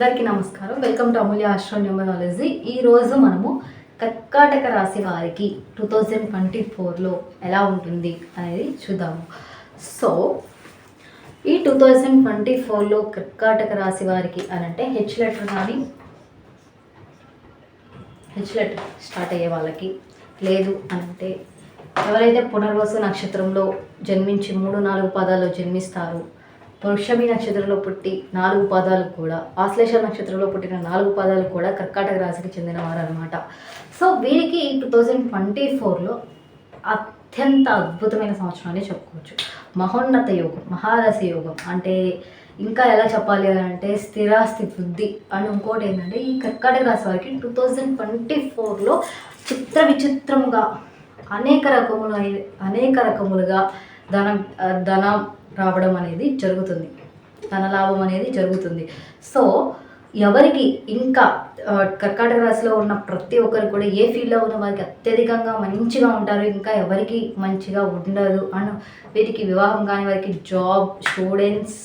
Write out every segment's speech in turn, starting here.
అందరికీ నమస్కారం. Welcome to Amulya astronumerology ఈ రోజు మనము కర్కాటక రాశి వారికి టూ థౌజండ్ ట్వంటీ ఫోర్లో ఎలా ఉంటుంది అనేది చూద్దాము. సో ఈ టూ థౌజండ్ ట్వంటీ ఫోర్లో కర్కాటక రాశి వారికి అని అంటే హెచ్ లెటర్ కానీ హెచ్ లెటర్ స్టార్ట్ అయ్యే వాళ్ళకి లేదు అంటే ఎవరైతే పునర్వసు నక్షత్రంలో జన్మించి మూడు నాలుగు పదాల్లో జన్మిస్తారో పురుషమి నక్షత్రంలో పుట్టి నాలుగు పాదాలు కూడా ఆశ్లేష నక్షత్రంలో పుట్టిన నాలుగు పాదాలు కూడా కర్కాటక రాశికి చెందిన వారు అనమాట సో వీరికి టూ థౌజండ్ ట్వంటీ ఫోర్లో అత్యంత అద్భుతమైన సంవత్సరం అని చెప్పుకోవచ్చు. మహోన్నత యోగం మహాదశ యోగం. అంటే ఇంకా ఎలా చెప్పాలి అని అంటే స్థిరాస్తి వృద్ధి అని ఇంకోటి ఏంటంటే ఈ కర్కాటక రాశి వారికి టూ థౌజండ్ ట్వంటీ ఫోర్లో చిత్ర విచిత్రంగా అనేక రకములు అనేక రకములుగా ధనం ధనం రావడం అనేది జరుగుతుంది. ధన లాభం అనేది జరుగుతుంది. సో ఎవరికి ఇంకా కర్కాటక రాశిలో ఉన్న ప్రతి ఒక్కరు కూడా ఏ ఫీల్డ్లో ఉన్న వారికి అత్యధికంగా మంచిగా ఉంటారు ఇంకా ఎవరికి మంచిగా ఉండదు అండ్ వీరికి వివాహం కాని వారికి జాబ్ స్టూడెంట్స్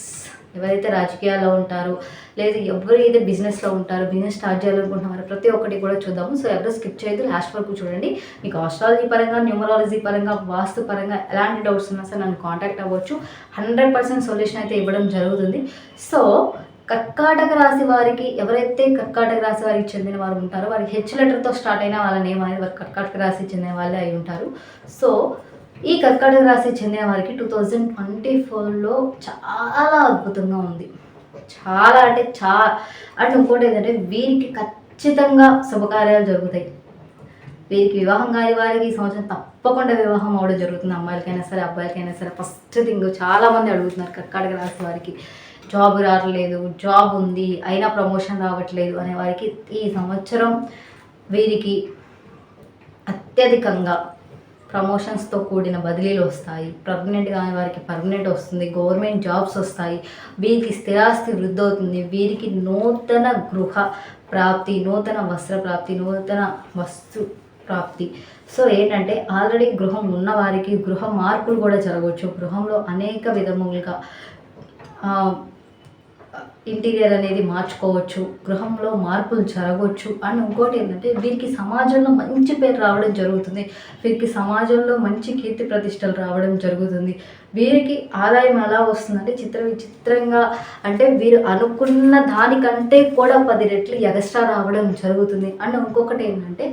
ఎవరైతే రాజకీయాల్లో ఉంటారో లేదు ఎవరు అయితే బిజినెస్లో ఉంటారో బిజినెస్ స్టార్ట్ చేయాలనుకుంటున్నారో ప్రతి ఒక్కటి కూడా చూద్దాము. సో ఎవరు స్కిప్ చేయొద్దు. లాస్ట్ వరకు చూడండి. మీకు ఆస్ట్రాలజీ పరంగా న్యూమరాలజీ పరంగా వాస్తు పరంగా ఎలాంటి డౌట్స్ ఉన్నా సరే నన్ను కాంటాక్ట్ అవ్వచ్చు. హండ్రెడ్ పర్సెంట్ సొల్యూషన్ అయితే ఇవ్వడం జరుగుతుంది. సో కర్కాటక రాశి వారికి ఎవరైతే కర్కాటక రాశి వారికి చెందిన వారు ఉంటారో వారికి హెచ్ లెటర్తో స్టార్ట్ అయిన వాళ్ళ నేమ్ అనేది వారు కర్కాటక రాశి చెందిన వాళ్ళే అయి ఉంటారు. సో ఈ కర్కాటక రాశి చెందిన వారికి టూ థౌజండ్ ట్వంటీ ఫోర్లో చాలా అద్భుతంగా ఉంది. చాలా అంటే చాలా అండ్ ఇంకోటి ఏంటంటే వీరికి ఖచ్చితంగా శుభకార్యాలు జరుగుతాయి. వీరికి వివాహం కాని వారికి ఈ సంవత్సరం తప్పకుండా వివాహం అవడం జరుగుతుంది. అమ్మాయిలకైనా సరే అబ్బాయిలకైనా సరే. ఫస్ట్ థింగ్ చాలామంది అడుగుతున్నారు కర్కాటక రాశి వారికి. జాబ్ రావట్లేదు జాబ్ ఉంది అయినా ప్రమోషన్ రావట్లేదు అనే వారికి ఈ సంవత్సరం వీరికి అత్యధికంగా ప్రమోషన్స్తో కూడిన బదిలీలు వస్తాయి. పర్మనెంట్ కాని వారికి పర్మనెంట్ వస్తుంది. గవర్నమెంట్ జాబ్స్ వస్తాయి. వీరికి స్థిరాస్తి వృద్ధి అవుతుంది వీరికి నూతన గృహ ప్రాప్తి నూతన వస్త్ర ప్రాప్తి నూతన వస్తు ప్రాప్తి. సో ఏంటంటే ఆల్రెడీ గృహం ఉన్న వారికి గృహ మార్పులు కూడా జరగవచ్చు. గృహంలో అనేక విధములుగా ఇంటీరియర్ అనేది మార్చుకోవచ్చు గృహంలో మార్పులు జరగవచ్చు అండ్ ఇంకోటి ఏంటంటే వీరికి సమాజంలో మంచి పేరు రావడం జరుగుతుంది. వీరికి సమాజంలో మంచి కీర్తి ప్రతిష్టలు రావడం జరుగుతుంది. వీరికి ఆదాయం ఎలా వస్తుందంటే చిత్ర విచిత్రంగా అంటే వీరు అనుకున్న దానికంటే కూడా పది రెట్లు ఎగస్ట్రా రావడం జరుగుతుంది. అండ్ ఇంకొకటి ఏంటంటే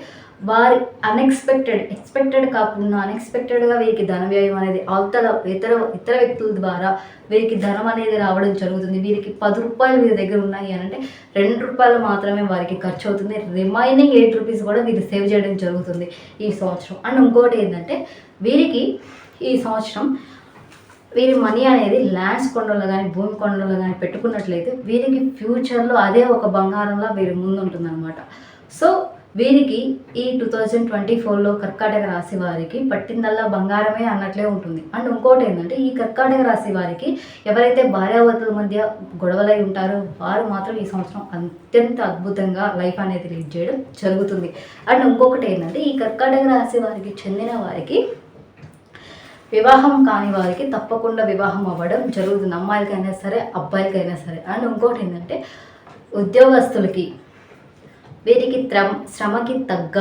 వారి అన్ఎక్స్పెక్టెడ్ ఎక్స్పెక్టెడ్ కాకుండా అన్ఎక్స్పెక్టెడ్గా వీరికి ధన వ్యయం అనేది అవతల ఇతర ఇతర వ్యక్తుల ద్వారా వీరికి ధనం అనేది రావడం జరుగుతుంది. వీరికి పది రూపాయలు వీరి దగ్గర ఉన్నాయి అని అంటే రెండు రూపాయలు మాత్రమే వారికి ఖర్చు అవుతుంది. రిమైనింగ్ ఎయిట్ రూపీస్ కూడా వీరు సేవ్ చేయడం జరుగుతుంది ఈ సంవత్సరం. అండ్ ఇంకోటి ఏంటంటే వీరికి ఈ సంవత్సరం వీరి మనీ అనేది ల్యాండ్స్ కొండలో కానీ భూమి కొండలో కానీ పెట్టుకున్నట్లయితే వీరికి ఫ్యూచర్లో అదే ఒక బంగారంలా వీరి ముందుంటుందన్నమాట. సో వీరికి ఈ టూ థౌజండ్ ట్వంటీ ఫోర్లో కర్కాటక రాశి వారికి పట్టిందల్లా బంగారమే అన్నట్లే ఉంటుంది. అండ్ ఇంకోటి ఏంటంటే ఈ కర్కాటక రాశి వారికి ఎవరైతే భార్యాభర్తల మధ్య గొడవలై ఉంటారో వారు మాత్రం ఈ సంవత్సరం అత్యంత అద్భుతంగా లైఫ్ అనేది లీడ్ చేయడం జరుగుతుంది. అండ్ ఇంకొకటి ఏంటంటే ఈ కర్కాటక రాశి వారికి చెందిన వారికి వివాహం కాని వారికి తప్పకుండా వివాహం అవ్వడం జరుగుతుంది. అమ్మాయిలకైనా సరే అబ్బాయిలకైనా సరే. అండ్ ఇంకోటి ఏంటంటే ఉద్యోగస్తులకి వీరికి త్రమ్ శ్రమకి తగ్గ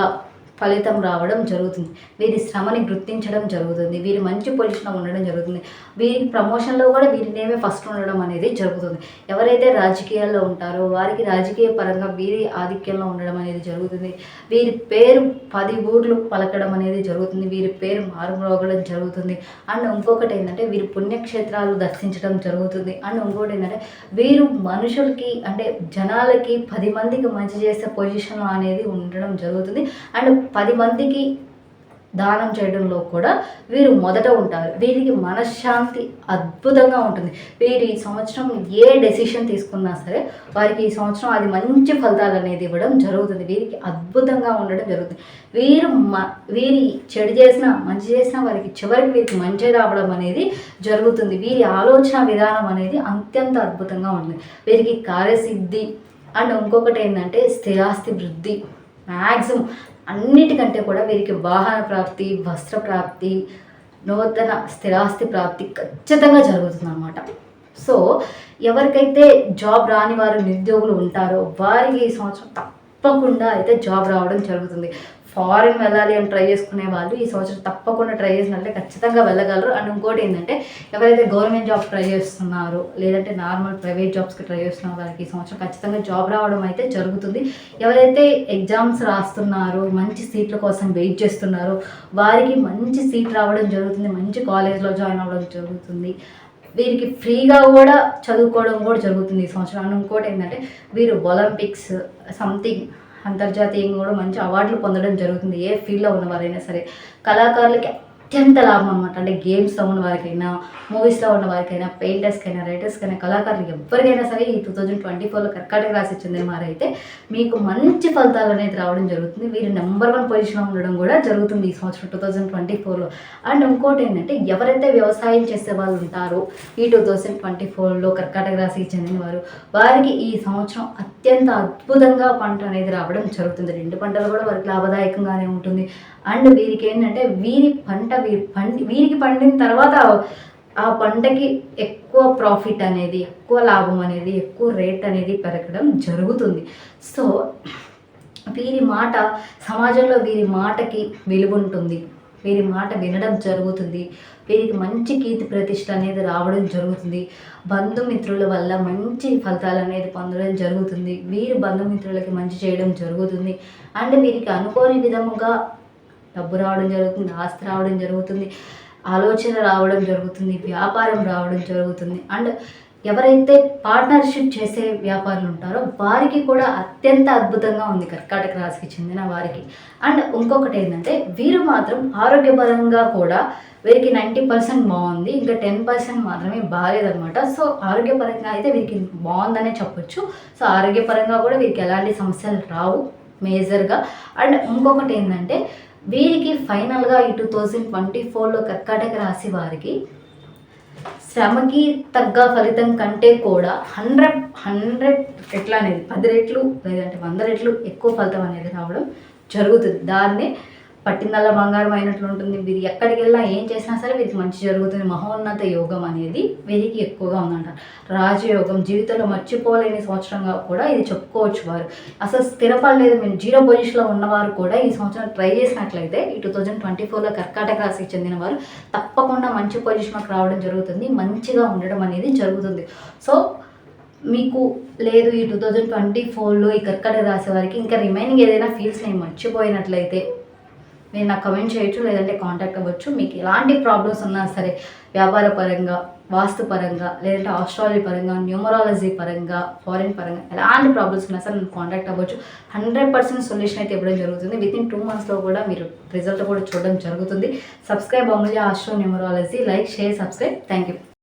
ఫలితం రావడం జరుగుతుంది. వీరి శ్రమని గుర్తించడం జరుగుతుంది. వీరి మంచి పొజిషన్లో ఉండడం జరుగుతుంది. వీరి ప్రమోషన్లో కూడా వీరి నేమే ఫస్ట్ ఉండడం అనేది జరుగుతుంది. ఎవరైతే రాజకీయాల్లో ఉంటారో వారికి రాజకీయ పరంగా వీరి ఆధిక్యంలో ఉండడం అనేది జరుగుతుంది. వీరి పేరు పది ఊర్లు పలకడం అనేది జరుగుతుంది. వీరి పేరు మారుమ్రోగడం జరుగుతుంది. అండ్ ఇంకొకటి ఏంటంటే వీరి పుణ్యక్షేత్రాలు దర్శించడం జరుగుతుంది. అండ్ ఇంకోటి ఏంటంటే వీరు మనుషులకి అంటే జనాలకి పది మందికి మంచి చేసే పొజిషన్ అనేది ఉండడం జరుగుతుంది. అండ్ పది మందికి దానం చేయడంలో కూడా వీరు మొదట ఉంటారు. వీరికి మనశ్శాంతి అద్భుతంగా ఉంటుంది. వీరు ఈ సంవత్సరం ఏ డెసిషన్ తీసుకున్నా సరే వారికి ఈ సంవత్సరం అది మంచి ఫలితాలు అనేది ఇవ్వడం జరుగుతుంది. వీరికి అద్భుతంగా ఉండడం జరుగుతుంది. వీరు మ వీరి చెడు చేసినా మంచి చేసినా వారికి చివరికి వీరికి మంచి రావడం అనేది జరుగుతుంది. వీరి ఆలోచన విధానం అనేది అత్యంత అద్భుతంగా ఉంటుంది. వీరికి కార్యసిద్ధి అండ్ ఇంకొకటి ఏంటంటే స్థిరాస్తి వృద్ధి. మ్యాక్సిమం అన్నిటికంటే కూడా వీరికి వాహన ప్రాప్తి వస్త్ర ప్రాప్తి నూతన స్థిరాస్తి ప్రాప్తి ఖచ్చితంగా జరుగుతుందన్నమాట. సో ఎవరికైతే జాబ్ రాని వారు నిరుద్యోగులు ఉంటారో వారికి ఈ సంవత్సరం తప్పకుండా అయితే జాబ్ రావడం జరుగుతుంది. ఫారిన్ వెళ్ళాలి అని ట్రై చేసుకునే వాళ్ళు ఈ సంవత్సరం తప్పకుండా ట్రై చేసినట్లే ఖచ్చితంగా వెళ్ళగలరు. అండ్ ఇంకోటి ఏంటంటే ఎవరైతే గవర్నమెంట్ జాబ్ ట్రై చేస్తున్నారో లేదంటే నార్మల్ ప్రైవేట్ జాబ్స్కి ట్రై చేస్తున్న వాళ్ళకి ఈ సంవత్సరం ఖచ్చితంగా జాబ్ రావడం అయితే జరుగుతుంది. ఎవరైతే ఎగ్జామ్స్ రాస్తున్నారో మంచి సీట్ల కోసం వెయిట్ చేస్తున్నారో వారికి మంచి సీట్ రావడం జరుగుతుంది మంచి కాలేజ్లో జాయిన్ అవ్వడం జరుగుతుంది. వీరికి ఫ్రీగా కూడా చదువుకోవడం కూడా జరుగుతుంది ఈ సంవత్సరం. ఇంకోటి ఏంటంటే వీరు ఒలింపిక్స్ సంథింగ్ అంతర్జాతీయంగా కూడా మంచి అవార్డులు పొందడం జరుగుతుంది ఏ ఫీల్డ్లో ఉన్నవారైనా సరే. కళాకారులకి అత్యంత లాభం అనమాట అంటే గేమ్స్లో ఉన్న వారికైనా మూవీస్లో ఉన్న వారికైనా పెయింటర్స్కైనా రైటర్స్కైనా కళాకారులు ఎవరికైనా సరే ఈ టూ థౌజండ్ ట్వంటీ ఫోర్లో కర్కాటక రాసి చెందిన వారైతే మీకు మంచి ఫలితాలు అనేది రావడం జరుగుతుంది. వీరు నెంబర్ వన్ పొజిషన్లో ఉండడం కూడా జరుగుతుంది ఈ సంవత్సరం టూ థౌజండ్ ట్వంటీ ఫోర్లో అండ్ ఇంకోటి ఏంటంటే ఎవరైతే వ్యవసాయం చేసే వాళ్ళు ఉంటారో ఈ టూ థౌజండ్ ట్వంటీ ఫోర్లో కర్కాటక రాశికి చెందిన వారు వారికి ఈ సంవత్సరం అత్యంత అద్భుతంగా పంట అనేది రావడం జరుగుతుంది. రెండు పంటలు కూడా వారికి లాభదాయకంగానే ఉంటుంది. అండ్ వీరికి ఏంటంటే వీరి పంట వీరి పండి వీరికి పండిన తర్వాత ఆ పంటకి ఎక్కువ ప్రాఫిట్ అనేది ఎక్కువ లాభం అనేది ఎక్కువ రేట్ అనేది పెరగడం జరుగుతుంది. సో వీరి మాట సమాజంలో వీరి మాటకి విలువ ఉంటుంది. వీరి మాట వినడం జరుగుతుంది. వీరికి మంచి కీర్తి ప్రతిష్ట అనేది రావడం జరుగుతుంది. బంధుమిత్రుల వల్ల మంచి ఫలితాలు అనేది పొందడం జరుగుతుంది. వీరి బంధుమిత్రులకి మంచి చేయడం జరుగుతుంది. అండ్ వీరికి అనుకోని విధముగా డబ్బు రావడం జరుగుతుంది ఆస్తి రావడం జరుగుతుంది ఆలోచన రావడం జరుగుతుంది వ్యాపారం రావడం జరుగుతుంది. అండ్ ఎవరైతే పార్ట్నర్షిప్ చేసే వ్యాపారులు ఉంటారో వారికి కూడా అత్యంత అద్భుతంగా ఉంది కర్కాటక రాశికి చెందిన వారికి. అండ్ ఇంకొకటి ఏంటంటే వీరు మాత్రం ఆరోగ్యపరంగా కూడా వీరికి నైంటీ పర్సెంట్ బాగుంది ఇంకా టెన్ పర్సెంట్ మాత్రమే బాగాలేదనమాట సో ఆరోగ్యపరంగా అయితే వీరికి బాగుందనే చెప్పొచ్చు. సో ఆరోగ్యపరంగా కూడా వీరికి ఎలాంటి సమస్యలు రావు మేజర్గా అండ్ ఇంకొకటి ఏంటంటే వీరికి ఫైనల్గా ఈ టూ థౌజండ్ ట్వంటీ ఫోర్లో కర్కాటక రాశి వారికి శ్రమకి తగ్గ ఫలితం కంటే కూడా హండ్రెడ్ హండ్రెడ్ ఎట్లా అనేది పది రెట్లు లేదంటే వంద రెట్లు ఎక్కువ ఫలితం అనేది రావడం జరుగుతుంది. దాన్నే పట్టిందల్లా బంగారం అయినట్లు ఉంటుంది. వీరు ఎక్కడికి వెళ్ళినా ఏం చేసినా సరే వీరికి మంచి జరుగుతుంది. మహోన్నత యోగం అనేది వీరికి ఎక్కువగా ఉందంట. రాజయోగం జీవితంలో మర్చిపోలేని సంవత్సరంగా కూడా ఇది చెప్పుకోవచ్చు వారు. అసలు స్థిరపడలేదు. మేము జీరో పొజిషన్లో ఉన్నవారు కూడా ఈ సంవత్సరం ట్రై చేసినట్లయితే ఈ టూ థౌజండ్ ట్వంటీ ఫోర్లో కర్కాటక రాశికి చెందిన వారు తప్పకుండా మంచి పొజిషన్లోకి రావడం జరుగుతుంది. మంచిగా ఉండడం అనేది జరుగుతుంది. సో మీకు లేదు ఈ టూ థౌజండ్ ట్వంటీ ఫోర్లో ఈ కర్కాటక రాసే వారికి ఇంకా రిమైనింగ్ ఏదైనా ఫీల్స్ నేను మర్చిపోయినట్లయితే మీరు నాకు కమెంట్ చేయొచ్చు లేదంటే కాంటాక్ట్ అవ్వచ్చు. మీకు ఎలాంటి ప్రాబ్లమ్స్ ఉన్నా సరే వ్యాపార పరంగా వాస్తు పరంగా లేదంటే ఆస్ట్రాలజీ పరంగా న్యూమరాలజీ పరంగా ఫారిన్ పరంగా ఎలాంటి ప్రాబ్లమ్స్ ఉన్నా సరే నేను కాంటాక్ట్ అవ్వచ్చు. హండ్రెడ్ పర్సెంట్ సొల్యూషన్ అయితే ఇవ్వడం జరుగుతుంది. విత్ ఇన్ టూ మంత్స్లో కూడా మీరు రిజల్ట్ కూడా చూడడం జరుగుతుంది. సబ్స్క్రైబ్ అవ్వాలి astro numerology like share subscribe thank you